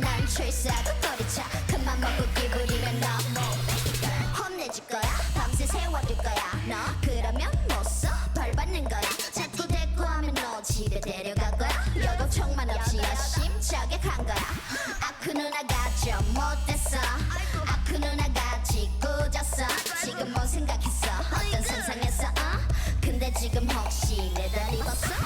난 출사도 거리차. 그만 먹고 기부리면 너무 혼내줄 거야. 밤새 세워줄 거야. 너 그러면 못써벌 받는 거야. 자꾸 대꾸하면 너 집에 데려갈 거야. 여고청만 없이 여심차게 간 거야. 아크 누나가 좀 못됐어. 아크 누나가 짓궂졌어. 지금 뭔 생각했어? 어떤 선상에서 어? 근데 지금 혹시 내 다리 벗어?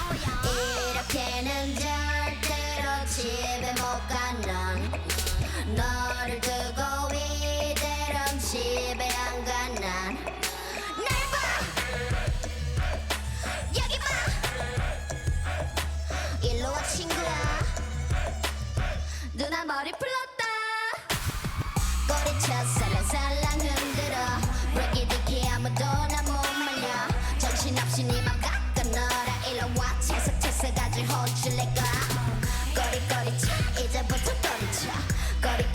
어질래까 거리거리치 girl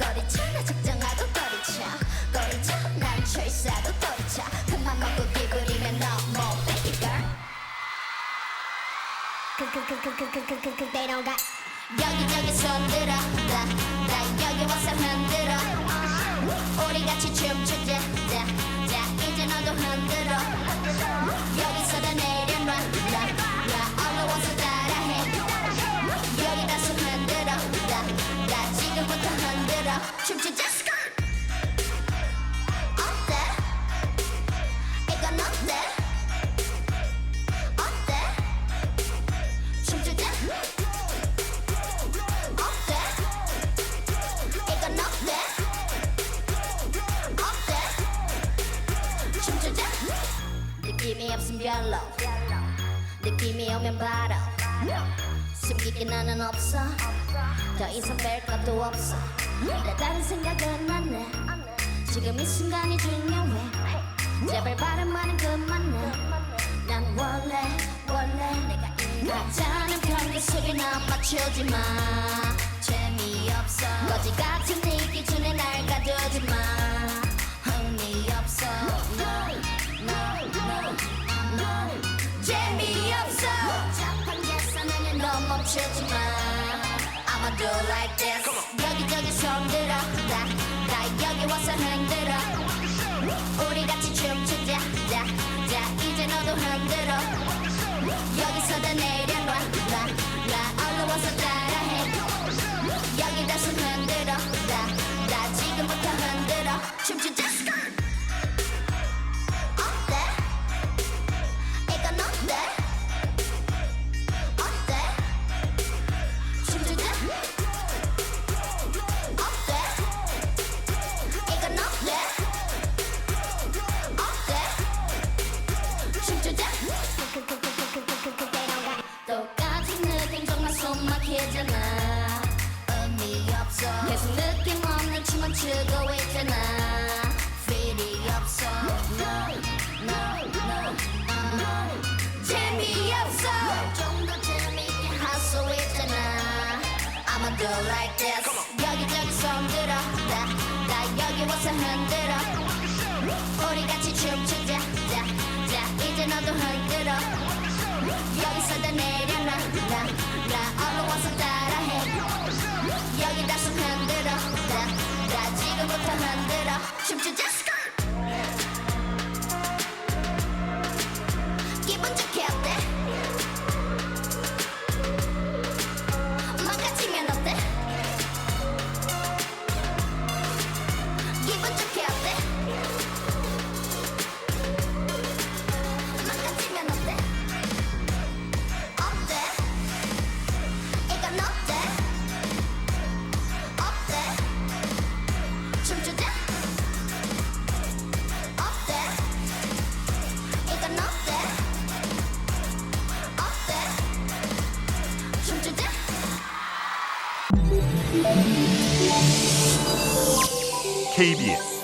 여기저기 손들어 나, 나 여기 와서 흔들어 우리 같이 춤추자 자, 자 이제 너도 흔들어 여기 춤추자 느낌이 없음 별로. 느낌이 오면 바로. 숨기기 나는 없어. 더 이상 뺄 것도 없어. 내 다른 생각은 안해. 지금 이 순간이 중요해. 제발 발음만은 그만해. 난 원래 원래 내가 하자는 편의 소리나 맞추지 마. 재미없어. 거지 같은 네 기준에 날 가두지 마 너 멈추지 마 I'ma do like this. 여기저기 나, 나 여기 와서 흔들어. 우리 같이 춤추자. 자, 추고 있잖아. 필이 없어. No no no no 재미없어. 좀 더 재미있게 할 수 있잖아. I'ma do like this. 여기저기 손 들어. 나, 나 여기 와서 흔들어. 우리 같이 춤추자. 자, 자 이제 너도 흔들어. 여기서 다 내려놔. 나, 나 얼른 와서 따 KBS